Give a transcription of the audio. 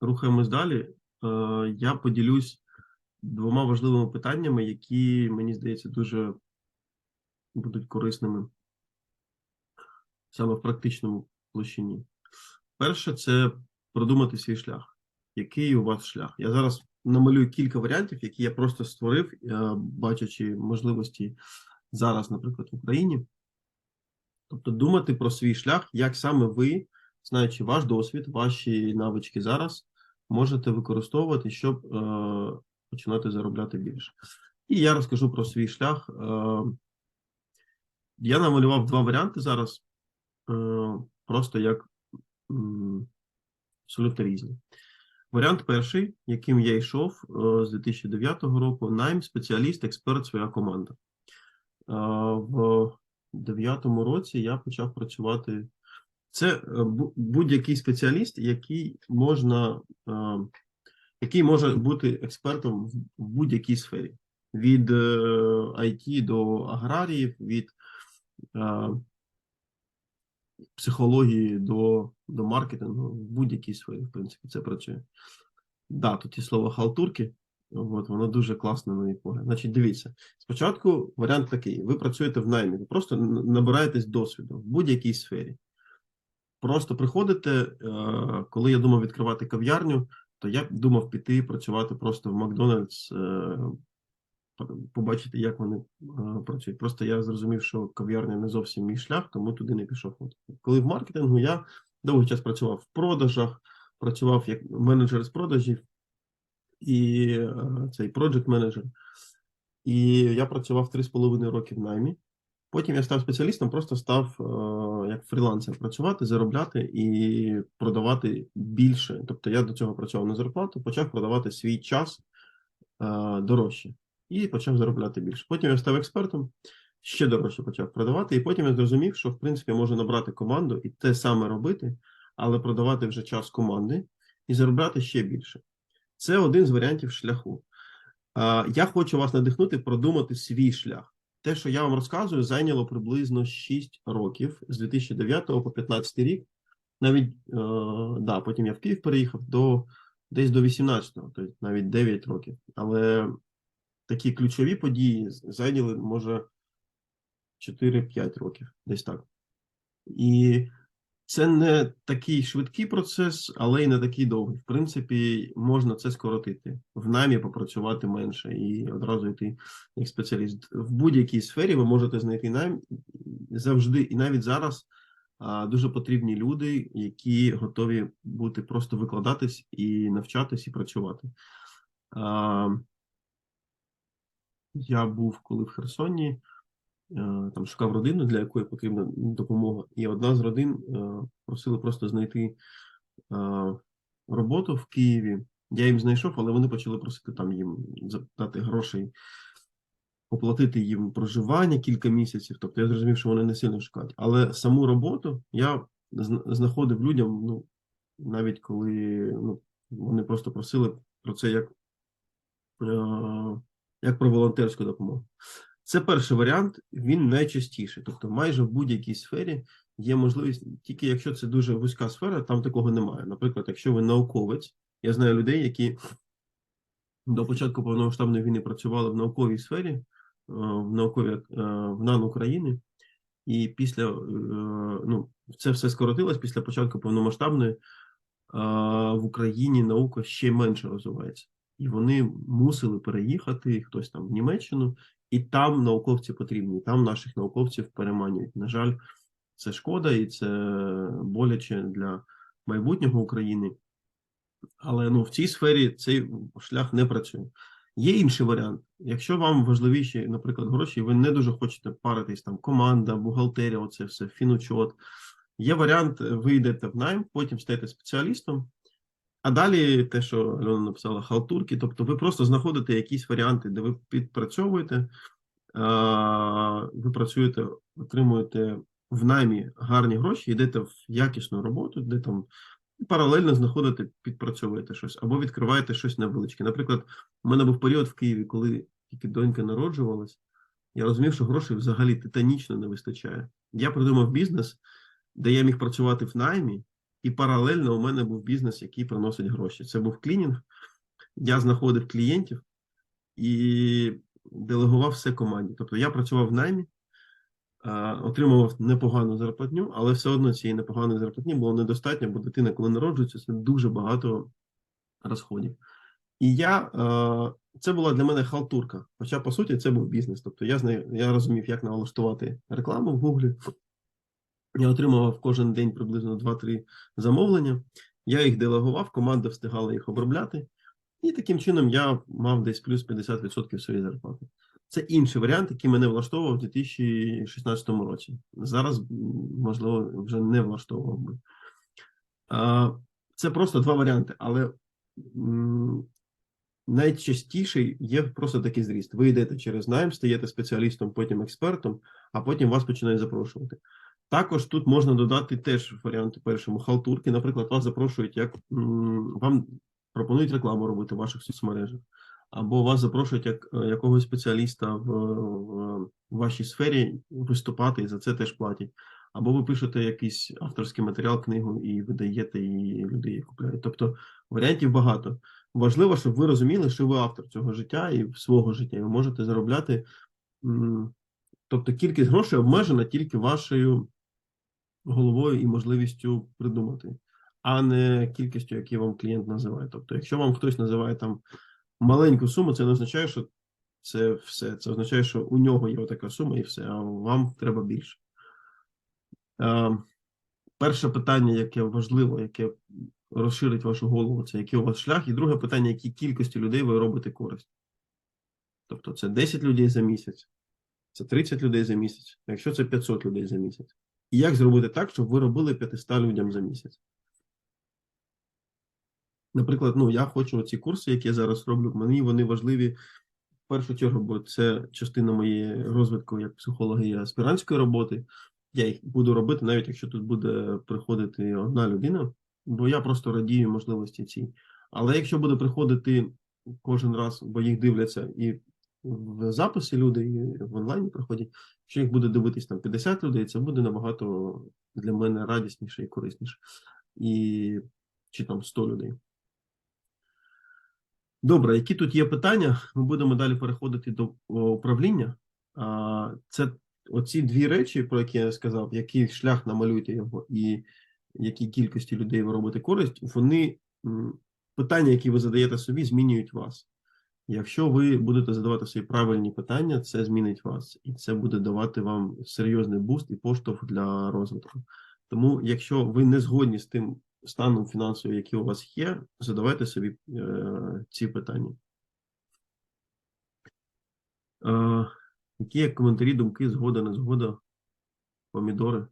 рухаємось далі. Е, Я поділюсь двома важливими питаннями, які, мені здається, дуже будуть корисними саме в практичному площині. Перше, це продумати свій шлях. Який у вас шлях? Я зараз намалюю кілька варіантів, які я просто створив, е, бачачи можливості зараз, наприклад, в Україні. Тобто думати про свій шлях, як саме ви, знаючи ваш досвід, ваші навички зараз, можете використовувати, щоб е, починати заробляти більше. І я розкажу про свій шлях. Е, я намалював два варіанти зараз, е, просто як абсолютно різні. Варіант перший, яким я йшов е, з 2009 року, найм, спеціаліст, експерт, своя команда. Е, В дев'ятому році я почав працювати. Це е, будь-який спеціаліст, який можна, е, який може бути експертом в будь-якій сфері, від е, IT до аграріїв, від е, психології до, до маркетингу, в будь-якій сфері, в принципі, це працює. Да, тут є слово халтурки. От, воно дуже класно, на мій погляд. Значить, дивіться, спочатку варіант такий: ви працюєте в наймі, ви просто набираєтесь досвіду в будь-якій сфері. Просто приходите, е, коли я думав відкривати кав'ярню, то я думав піти працювати просто в Макдональдс, е, побачити, як вони е, працюють. Просто я зрозумів, що кав'ярня не зовсім мій шлях, тому туди не пішов. Коли в маркетингу я довгий час працював в продажах, працював як менеджер з продажів і цей project менеджер. І я працював 3,5 роки в наймі. Потім я став спеціалістом, просто став як фрілансер працювати, заробляти і продавати більше. Тобто я до цього працював на зарплату, почав продавати свій час е, дорожче і почав заробляти більше. Потім я став експертом, ще дорожче почав продавати, і потім я зрозумів, що в принципі можу набрати команду і те саме робити, але продавати вже час команди і заробляти ще більше. Це один з варіантів шляху. Е, Я хочу вас надихнути продумати свій шлях. Те, що я вам розказую, зайняло приблизно 6 років з 2009 по 2015 рік. Навіть е, да, потім я в Київ переїхав до десь до 18-го, тобто навіть 9 років. Але такі ключові події зайняли, може, 4-5 років, десь так. І це не такий швидкий процес, але й не такий довгий. В принципі, можна це скоротити. В намі попрацювати менше і одразу йти як спеціаліст. В будь-якій сфері ви можете знайти найм завжди, і навіть зараз дуже потрібні люди, які готові бути просто викладатись і навчатись і працювати. Я був коли в Херсоні, там шукав родину, для якої потрібна допомога. І одна з родин е, просила просто знайти е, роботу в Києві. Я їм знайшов, але вони почали просити там їм дати грошей, оплатити їм проживання кілька місяців. Тобто я зрозумів, що вони не сильно шукають. Але саму роботу я знаходив людям, ну, навіть коли ну, вони просто просили про це як, е, як про волонтерську допомогу. Це перший варіант, він найчастіший. Тобто, майже в будь-якій сфері є можливість, тільки якщо це дуже вузька сфера, там такого немає. Наприклад, якщо ви науковець, я знаю людей, які до початку повномасштабної війни працювали в науковій сфері, е, в науковій е, в НАН України, і після е, ну, це все скоротилось після початку повномасштабної. В Україні наука ще менше розвивається, і вони мусили переїхати хтось там в Німеччину, і там науковці потрібні, там наших науковців переманюють. На жаль, це шкода і це боляче для майбутнього України. Але ну, в цій сфері цей шлях не працює. Є інший варіант. Якщо вам важливіші, наприклад, гроші, ви не дуже хочете паритись там команда, бухгалтерія, оце все, фінучот. Є варіант, ви йдете в найм, потім стаєте спеціалістом. А далі те, що Альона написала, халтурки, тобто ви просто знаходите якісь варіанти, де ви підпрацьовуєте, ви працюєте, отримуєте в наймі гарні гроші, йдете в якісну роботу, де там паралельно знаходите, підпрацьовуєте щось, або відкриваєте щось невеличке. Наприклад, у мене був період в Києві, коли тільки донька народжувалась, я розумів, що грошей взагалі титанічно не вистачає. Я придумав бізнес, де я міг працювати в наймі і паралельно у мене був бізнес, який приносить гроші. Це був клінінг. Я знаходив клієнтів і делегував все команді. Тобто я працював в наймі, отримував непогану зарплатню, але все одно цієї непоганої зарплатні було недостатньо, бо дитина, коли народжується, це дуже багато розходів. І я це була для мене халтурка. Хоча, по суті, це був бізнес. Тобто я я розумів, як налаштувати рекламу в Гуглі. Я отримував кожен день приблизно 2-3 замовлення. Я їх делегував, команда встигала їх обробляти. І таким чином я мав десь плюс 50% своєї зарплати. Це інший варіант, який мене влаштовував у 2016 році. Зараз, можливо, вже не влаштовував би. Це просто два варіанти, але найчастіший є просто такий зріст. Ви йдете через найм, стаєте спеціалістом, потім експертом, а потім вас починають запрошувати. Також тут можна додати теж варіанти першому халтурки. Наприклад, вас запрошують, як вам пропонують рекламу робити в ваших соцмережах, або вас запрошують як е, якогось спеціаліста в, в вашій сфері виступати, і за це теж платять. Або ви пишете якийсь авторський матеріал, книгу і видаєте, і люди її купляють. Тобто варіантів багато. Важливо, щоб ви розуміли, що ви автор цього життя і свого життя. і Ви можете заробляти. Тобто кількість грошей обмежена тільки вашою головою і можливістю придумати, а не кількістю, яку вам клієнт називає. Тобто, якщо вам хтось називає там маленьку суму, це не означає, що це все. Це означає, що у нього є така сума і все, а вам треба більше. Е, перше питання, яке важливо, яке розширить вашу голову, це який у вас шлях. І друге питання, які кількості людей ви робите користь. Тобто це 10 людей за місяць, це 30 людей за місяць, а якщо це 500 людей за місяць. І як зробити так, щоб ви робили 500 людям за місяць? Наприклад, ну я хочу ці курси, які я зараз роблю, мені вони важливі в першу чергу, бо це частина моєї розвитку як психолога і аспірантської роботи. Я їх буду робити, навіть якщо тут буде приходити одна людина, бо я просто радію можливості цій. Але якщо буде приходити кожен раз, бо їх дивляться і в записі люди, в онлайні приходять, якщо їх буде дивитись там 50 людей, це буде набагато для мене радісніше і корисніше. І чи там 100 людей. Добре, які тут є питання? Ми будемо далі переходити до управління. Це оці дві речі, про які я сказав, який шлях намалюйте його, і якій кількості людей ви робите користь, вони питання, які ви задаєте собі, змінюють вас. Якщо ви будете задавати собі правильні питання, це змінить вас, і це буде давати вам серйозний буст і поштовх для розвитку. Тому, якщо ви не згодні з тим станом фінансовим, який у вас є, задавайте собі е, ці питання. Е, які коментарі, думки, згода, не згода, помідори?